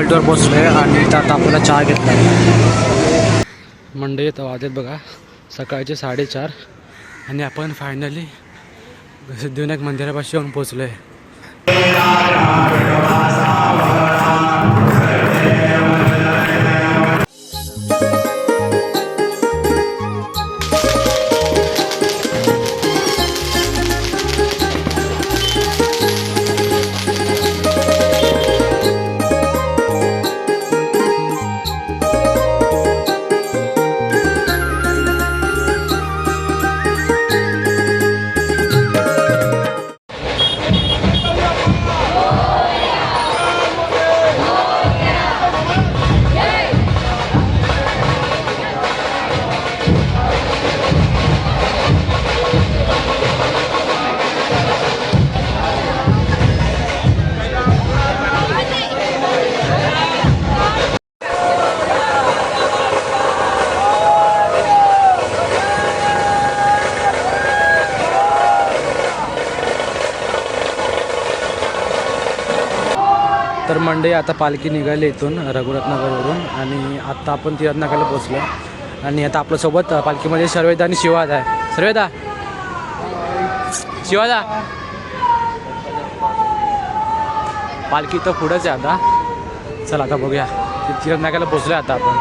हॉल्टवर पोचलो आहे आणि त्यात आता आपल्याला चहा घेतला मंडई येतं वाजत बघा. सकाळचे साडेचार आणि आपण फायनली सिद्धिविनायक मंदिरापाशी येऊन पोचलो आहे तर मंडई आता पालखी निघाली इथून रघुरत्नगरवरून आणि आत्ता आपण तिरत्नाकाला पोचलो आणि आता आपल्यासोबत पालखीमध्ये सर्वेदा आणि शिवादा आहे. सर्वेदा शिवादा. पालखी तर पुढंच आहे आता. चला आता बघूया. तिरत्नाकाला पोचलो आता आपण.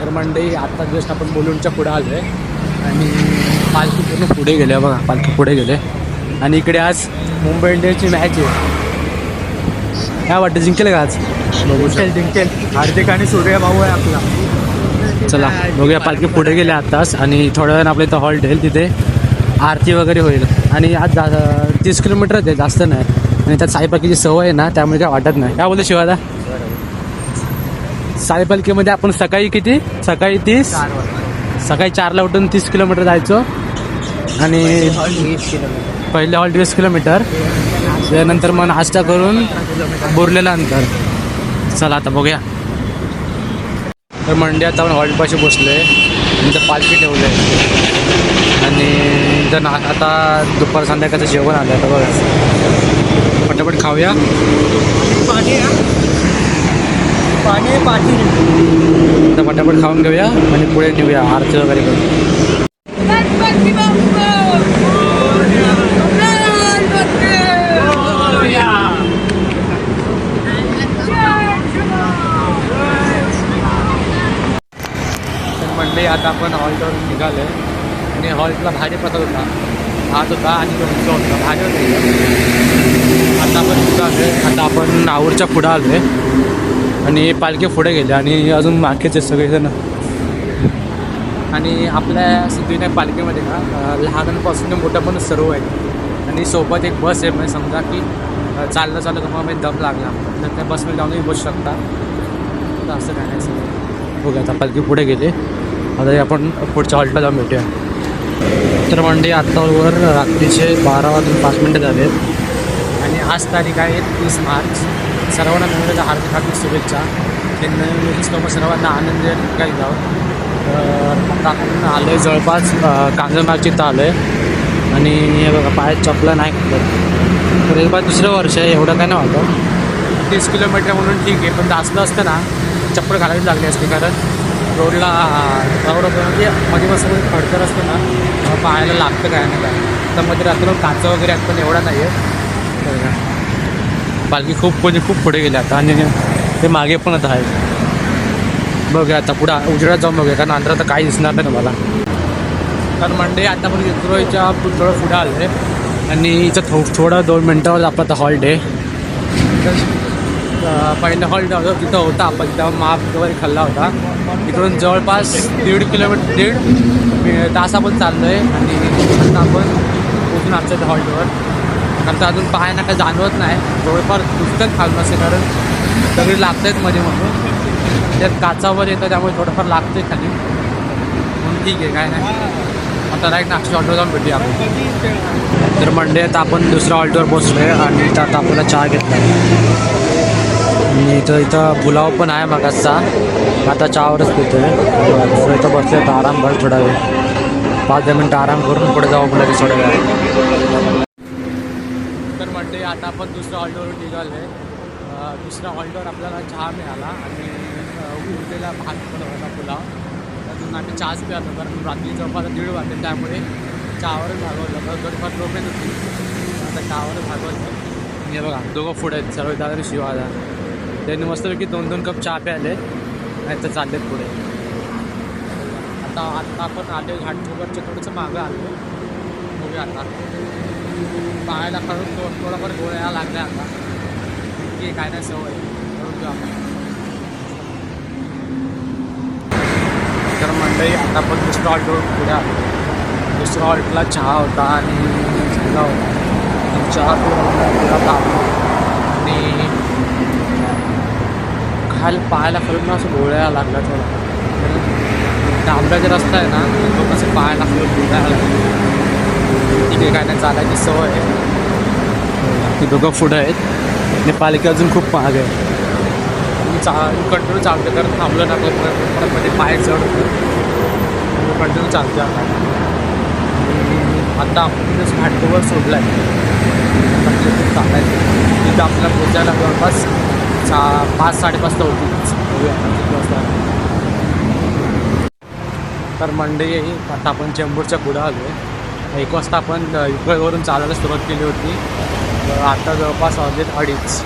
तर मंडई आत्ता जस्ट आपण बोलूनच्या पुढे आलो आहे आणि पालखी पूर्ण पुढे गेले बघा. पालखी पुढे गेले. आणि इकडे आज मुंबई इंडियन्सची मॅच आहे. काय वाटतं जिंकेल का आज? जिंकेल जिंकेल. हार्दिक आणि सूर्य भाऊ आहे आपला. चला बघूया पालखी पुढे गेले आत्ताच आणि थोड्या वेळानं आपल्या इथं हॉल्ट येईल तिथे. आरती वगैरे होईल. आणि आज जा तीस किलोमीटरच आहे जास्त नाही. आणि त्यात साईपालखीची सवय आहे ना त्यामुळे काय वाटत नाही. काय बोलतो शिवादा? साईपालखीमध्ये आपण सकाळी किती? सकाळी तीस? सकाळी चारला उठून तीस किलोमीटर जायचो. आणि पहिले हॉल्ट वीस किलोमीटर. त्यानंतर मग नाश्ता करून बोरलेला अंतर. चला आता बघूया. तर मंडी आता आपण हॉल्टपाशी बसलो इथं पालखी ठेवलं आहे. आणि इथं ना आता दुपार संध्याकाळचं जेवण आलं आता बघा. पटापट खाऊया. पाणी पाणी पाणी आता पटापट खाऊन घेऊया आणि पुढे नेऊया आरती वगैरे करून. आता आपण हॉल्टवरून निघालो आहे आणि हॉल्टला भाजी प्रसाद होता. भात होता आणि लोणचं होता. भाजी होती. आता आपण पुढं आलो आहे आता आपण नावरच्या पुढं आलो आहे आणि पालखी पुढे गेले आणि अजून मागेच आहे सगळेजण. आणि आपल्या सिद्धिविनायक पालखीमध्ये ना लहानपासून लहानांपासून पण सर्व आहे आणि सोबत एक बस आहे. म्हणजे समजा की चाललं चाललं तुम्हाला म्हणजे दम लागला. तर त्या बसमध्ये जाऊनही बसू शकता. तर असं काय नाही सगळं बघा आता पालखी पुढे गेले. आता आपण पुढच्या हॉल्टला जाऊन भेटूया. तर मंडे आत्तावर रात्रीचे बारा वाजून पाच मिनटं झाले. आणि आज तारीख आहे तीस मार्च. सर्वांना नवीन हार्दिक हार्दिक शुभेच्छा. ते नवीन लोक सर्वांना आनंद काही जावं तर आता आपण आलो आहे जवळपास कांजरमागची इथं आलो आहे आणि बघा पायात चपला नाही घातलं. तर एक दुसरं वर्ष आहे एवढं काय नाही वाटत. तीस किलोमीटर म्हणून ठीक आहे पण जास्त असतं ना चप्पल घालावी लागली असते कारण रोडला रोड म्हणजे मध्ये बसून खडतर असतं ना पाहायला लागतं काय ना काय. तर मध्ये रात्र काचा वगैरे आहेत पण एवढा नाही आहे पालखी खूप म्हणजे खूप पुढे गेले आता आणि ते मागे पण आता आहे बघूया आता पुढं उजेडात जाऊन बघूया कारण अंधारात तर काही दिसणार नाही तुम्हाला. तर मंडे आता पण विक्रोळीच्या थोडं पुढं आलं आहे आणि इथं थो थोडं दोन मिनटावर आपला आता हॉल्ट आहे पहिला हॉल्ट होता तिथं होता. आपण तेव्हा माप वगैरे खाल्ला होता. इकडून जवळपास दीड किलोमीटर दीड तास आपण चाललो आहे आणि आता आपण पोचून आमच्या त्या हॉल्टवर कारण तर अजून पाहायला काय जाणवत नाही. थोडंफार पुस्तक खालून असे कारण सगळे लागत आहेत मध्ये. म्हणून त्यात काचावर येतं त्यामुळे थोडंफार लागते खाली. म्हणून ठीक आहे काय नाही. आता राईट नागपूर ऑल्टोवर जाऊन भेटूया आपण. तर मंडे आता आपण दुसऱ्या ऑल्टोवर पोचलो आहे आणि त्यात आपल्याला चहा घेतला. आणि इथं इथं पुलाव पण आहे मागासचा. आता चहावरच पितो आहे इथं बसले तर आराम कर थोडा वेळ. पाच दहा मिनटं आराम करून पुढे जाऊ आपल्याला थोड्या वेळ. तर म्हणते आता आपण दुसऱ्या हॉल्टवर निघालो आहे दुसऱ्या हॉल्टवर आपल्याला चहा मिळाला आणि उरलेला भात पण होता पुलाव. त्यातून आम्ही चहाच प्यालो कारण रात्री जवळपास दीड वाजले. त्यामुळे चहावरच भागवलं तर थोडीफार झोपेत होती. आता चहावरच भागवलं हे बघा दोघं पुढे आहेत. सर्व दादा शिवादा त्यांनी मस्तपैकी दोन दोन कप चहा प्याले नाही तर चाललेत पुढे. आता आत्ता आपण आले घाटकोपरच्या थोडंसं मागं आलो बघूया आता. पाहायला खरं थो थोडाफार गोळ्या लागल्या आता. की काय नाही सवय. करून घेऊ आपण. तर मंडळी आता पण दुसरा हॉल्टवर पुढे आलो. दुसऱ्या हॉल्टला चहा होता आणि झाला होता. आणि चहा पिऊन तापलो आणि खायला पाहायला खरंच ना असं गोळ्या लागला थोडा. डांबऱ्याचा रस्ता आहे ना तो कसं पाहायला खरंच गोळ्या लागला. तिकडे काय नाही चालायची सवय आहे. ती दोघं पुढं आहेत. आणि पालिका अजून खूप महाग आहे. चा कंटिन्यू चालतो कारण थांबलं ना परत मध्ये पाय चढ कंटिन्यू चालतो आता. आणि आता आपण तिथेच घाटकोवर सोडला आहे चालायचं. तिथं आपल्याला पोचायला जवळपास सा पाच साडेपाच तर वाजता. तर मंडई आता आपण चेंबूरच्या पुढं आलो आहे एक वाजता आपण इकडवरून चालायला सुरुवात केली होती. आता जवळपास वाजलेत अडीच.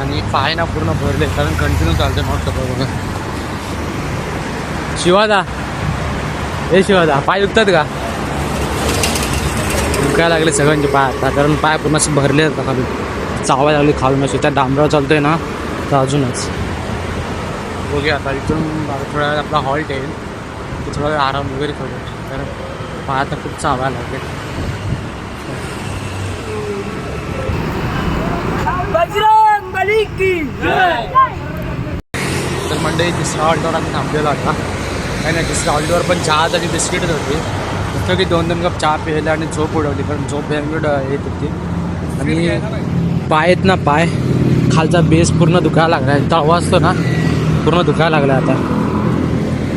आणि पाय ना पूर्ण भरले कारण कंटिन्यू चालते मग बघा. शिवादा. हे शिवादा पाय दुखतात का? दुखायला लागले सगळ्यांचे पाय आता कारण पाय पूर्ण असे भरले जातात खाली. चावायला लागली खालून अशी त्या डांबरावर चालतोय ना तर अजूनच. बघूया आता इथून थोड्या वेळ आपला हॉल्ट येईल की थोडा वेळ आराम वगैरे करू. कारण पाय आता खूप चावायला लागले. तर मंडळी तिसऱ्या हॉल्टवर आम्ही थांबलेलो आता. काही नाही तिसऱ्या हॉल्टवर पण चहाच आणि बिस्किटच होती फक्त की दोन दोन कप चहा पिले आणि झोप उडवली. कारण झोप भयंकर येत होती. आणि पाय आहेत ना पाय. खालचा बेस पूर्ण दुखायला लागला आहे. तळवा असतो ना पूर्ण दुखायला लागला आता.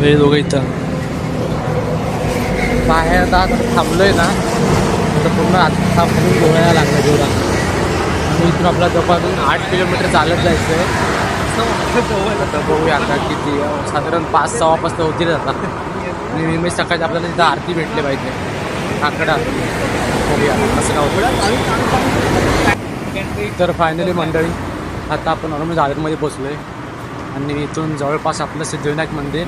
वेळ दोघं इथं. पाय आता थांबलोय ना तर पूर्ण आता पूर्ण गोळ्या लागला जेवढा आणि इथून आपला जवळपास आठ किलोमीटर चालत जायचं आहे बघूया आता किती साधारण पाच सहा वाजता होतील आता आणि मी सकाळी आपल्याला तिथं आरती भेटली पाहिजे. आकडा. बघूया कसं काय होतं तर फायनली मंडळी आता आपण ऑलमोस्ट दादरमध्ये पोचलो आहे आणि इथून जवळपास आपलं सिद्धिविनायक मंदिर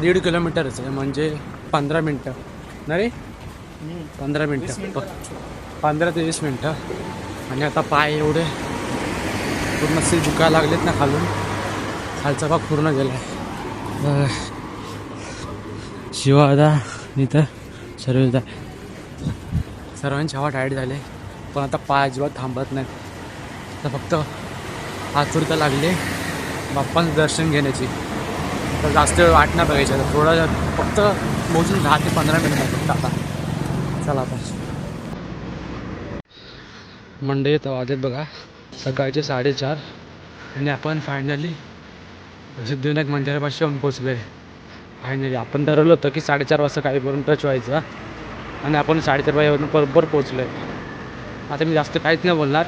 दीड किलोमीटरच आहे म्हणजे पंधरा मिनटं. नाही रे? पंधरा मिनटं. पंधरा ते वीस मिनटं. आणि आता पाय एवढे पूर्ण असे दुखायला लागलेत ना खालून. खालचा भाग पूर्ण गेला आहे शिवादा इथं सर्व सर्वांची हवा टाईट झाले. पण आता पाय अजिबात थांबत नाहीत. तर फक्त आतुरता लागले. बाप्पांचं दर्शन घेण्याची. तर जास्त वेळ वाट नाही बघायची. आता थोडा फक्त मोजून दहा ते पंधरा मिनिटं फक्त आता. चला आता. मंडई तर वाजत बघा. सकाळचे साडेचार आणि आपण फायनली सिद्धिविनायक मंदिरापाशी येऊन पोचलो आहे फायनली आपण ठरवलं होतं की साडेचार वाजता काहीपर्यंत टच व्हायचं. आणि आपण साडेचार वाजेपर्यंत बरोबर पोचलो आहे आता मी जास्त काहीच नाही बोलणार.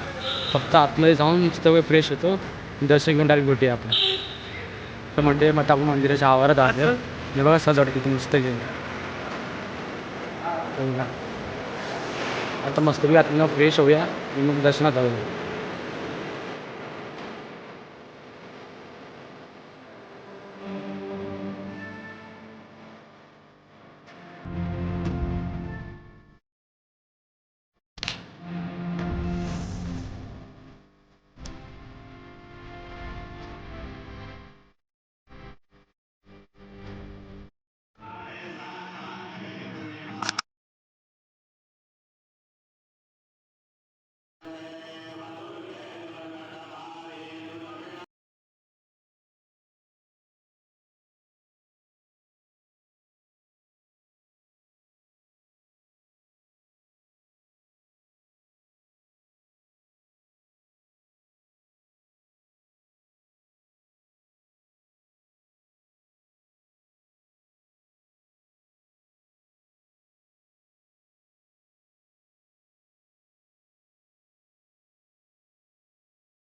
फक्त आतमध्ये जाऊन वेळ फ्रेश होतो. दर्शन घेऊन डायरेक्ट भेटूया आपण. तर म्हणजे मग आपण मंदिराच्या आवारात आलो हे बघा सजावट किती मस्त घेऊन आता मस्त बी आता फ्रेश होऊया मग दर्शनात जाऊया.